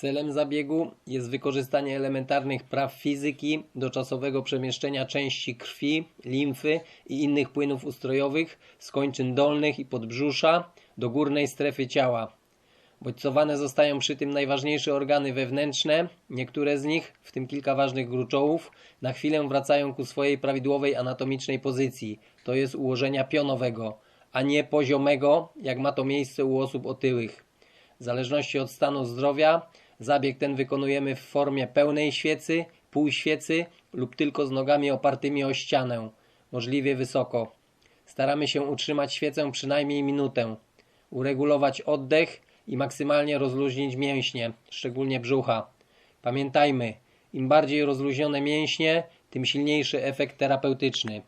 Celem zabiegu jest wykorzystanie elementarnych praw fizyki do czasowego przemieszczenia części krwi, limfy i innych płynów ustrojowych z kończyn dolnych i podbrzusza do górnej strefy ciała. Bodźcowane zostają przy tym najważniejsze organy wewnętrzne, niektóre z nich, w tym kilka ważnych gruczołów, na chwilę wracają ku swojej prawidłowej anatomicznej pozycji, to jest ułożenia pionowego, a nie poziomego, jak ma to miejsce u osób otyłych. W zależności od stanu zdrowia, zabieg ten wykonujemy w formie pełnej świecy, półświecy lub tylko z nogami opartymi o ścianę, możliwie wysoko. Staramy się utrzymać świecę przynajmniej minutę, uregulować oddech i maksymalnie rozluźnić mięśnie, szczególnie brzucha. Pamiętajmy, im bardziej rozluźnione mięśnie, tym silniejszy efekt terapeutyczny.